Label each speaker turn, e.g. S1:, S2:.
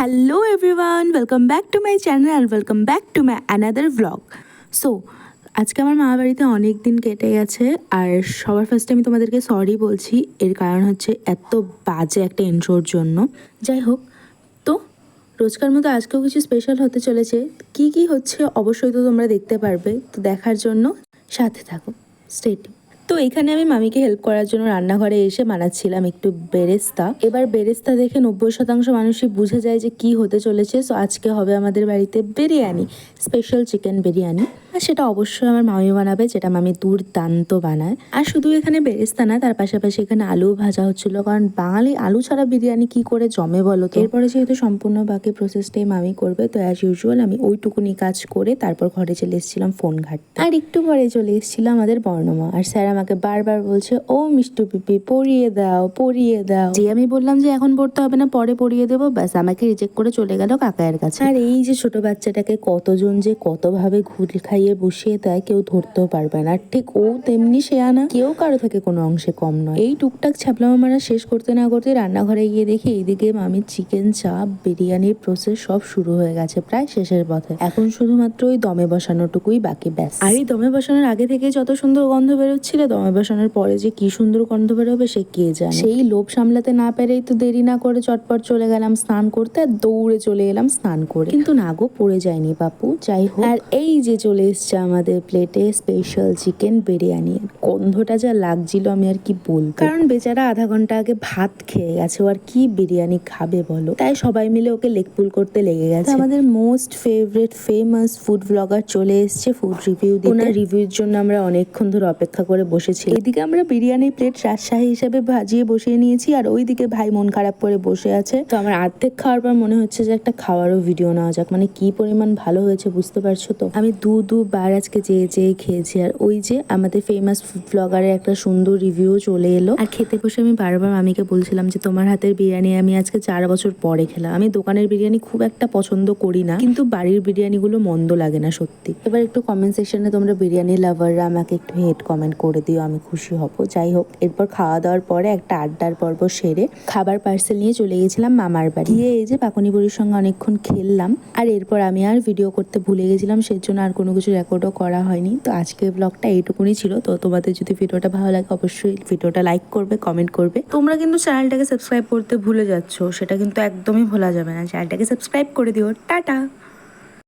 S1: Hello everyone welcome back to my channel and welcome back to my another vlog so আজকে আমার মা বাড়িতে অনেক দিন কেটে গেছে, আর সবার ফার্স্টে আমি তোমাদেরকে সরি বলছি। এর কারণ হচ্ছে এত বাজে একটা ইন্ট্রোর জন্য। যাই হোক, তো রোজকার মতো আজকেও কিছু স্পেশাল হতে চলেছে। কি কি হচ্ছে অবশ্যই তো তোমরা দেখতে পারবে। তো দেখার জন্য সাথে থাকো। স্টেটি তো এখানে আমি মামিকে হেল্প করার জন্য রান্নাঘরে এসে বানাচ্ছিলাম একটু বেরেস্তা। এবার বেরেস্তা দেখে নব্বই শতাংশ মানুষই বুঝে যায় যে কি হতে চলেছে। সো আজকে হবে আমাদের বাড়িতে বিরিয়ানি স্পেশাল চিকেন বিরিয়ানি। আর সেটা অবশ্যই আমার মামি বানাবে, যেটা মামি দুর্দান্ত বানায়। আর শুধু এখানে বেরেস্তা না, তার পাশাপাশি এখানে আলু ভাজা হচ্ছিল। কারণ বাঙালি আলু ছাড়া বিরিয়ানি কি করে জমে বলো তো? এরপরে যেহেতু সম্পূর্ণ বাকি প্রসেসটাই মামি করবে, তো অ্যাজ ইউজুয়াল আমি ওইটুকুনি কাজ করে তারপর ঘরে চলে এসেছিলাম ফোন ঘাটতে। আর একটু পরে চলে এসেছিল আমাদের বর্ণমা। আর স্যার আমাকে বারবার বলছে, ও মিষ্টু পিপি পড়িয়ে দাও পড়িয়ে দাও। যে আমি বললাম যে এখন পড়তে হবে না, পরে পড়িয়ে দেবো, ব্যাস আমাকে রিজেক্ট করে চলে গেল কাকায়ের কাছে। আর এই যে ছোট বাচ্চাটাকে কতজন যে কতভাবে ঘুরে খাইয়ে বসিয়ে দেয়, কেউ ধরতেও পারবে না। ঠিক ও তেমনি সে আনা কেউ কারও থেকে কোনো অংশে কম নয়। এই টুকটাক ছাপলামা মারা শেষ করতে না করতে রান্নাঘরে গিয়ে দেখি এইদিকে মামির চিকেন চাপ বিরিয়ানির প্রসেস সব শুরু হয়ে গেছে প্রায় শেষের পথে। এখন শুধুমাত্র ওই দমে বসানোটুকুই বাকি, ব্যাস। আর এই দমে বসানোর আগে থেকে যত সুন্দর গন্ধ বেরোচ্ছিল, দমে বসানোর পরে যে কি সুন্দর গন্ধ বেরোবে সে কে জানে? সেই লোভ সামলাতে না পেরেই তো দেরি না করে চটপট চলে গেলাম স্নান করতে, আর দৌড়ে চলে এলাম স্নান করে। কিন্তু না গো পড়ে যায়নি বাপু, যাই হোক। আর এই যে চলে এসছে আমাদের প্লেটে স্পেশাল চিকেন বিরিয়ানি। গন্ধটা যা লাগছিল আমি আর কি বলব। কারণ বেচারা আধা ঘণ্টা আগে ভাত খেয়ে গেছে আর কি বিরিয়ানি খাবে বলো? তাই সবাই মিলে ওকে লেগ পুল করতে লেগে গেছে। আমাদের most favourite famous food blogger চলে এসছে ফুড রিভিউ দিতে। ওনার রিভিউর জন্য আমরা অনেকক্ষণ ধরে অপেক্ষা করে বসেছি এদিকে আমরা বিরিয়ানির প্লেট রাজশাহী হিসেবে ভাজিয়ে বসিয়ে নিয়েছি, আর ওইদিকে ভাই মন খারাপ করে বসে আছে। তো আমার অর্ধেক খাওয়ার পর মনে হচ্ছে যে একটা খাওয়ারও ভিডিও নেওয়া যাক। মানে কি পরিমাণ ভালো হয়েছে বুঝতে পারছ তো? আমি দু দু দুবার আজকে যেয়ে যেয়ে খেয়েছি। আর ওই যে আমাদের ফেমাস ফুড ব্লগারের একটা সুন্দর রিভিউ চলে এলো। আর খেতে বসে আমি বারবার মামিকে বলছিলাম যে, তোমার হাতের বিরিয়ানি আমি আজকে চার বছর পরে খেলাম। আমি দোকানের বিরিয়ানি খুব একটা পছন্দ করি না, কিন্তু বাড়ির বিরিয়ানিগুলো মন্দ লাগে না সত্যি। এবার একটু কমেন্ট সেকশনে তোমরা বিরিয়ানি লাভাররা আমাকে একটু হেড কমেন্ট করে দিও, আমি খুশি হব। যাই হোক, এরপর খাওয়া দাওয়ার পরে একটা আড্ডার পর্ব সেরে খাবার পার্সেল নিয়ে চলে গেছিলাম মামার বাড়ি। গিয়ে এই যে পাকুনি বুড়ির সঙ্গে অনেকক্ষণ খেললাম, আর এরপর আমি আর ভিডিও করতে ভুলে গেছিলাম, সেজন্য আর কোনো কিছু রেকর্ডও করা হয়নি। তো আজকে ব্লগটা এইটুকুনি ছিল। তো তোমাদের যদি ভিডিওটা ভালো লাগে অবশ্যই ভিডিওটা লাইক করবে কমেন্ট করবে। তোমরা কিন্তু চ্যানেলটাকে সাবস্ক্রাইব করতে ভুলে যাচ্ছ। সেটা কিন্তু একদমই ভোলা যাবে না। চ্যানেলটাকে সাবস্ক্রাইব করে দিও। টাটা!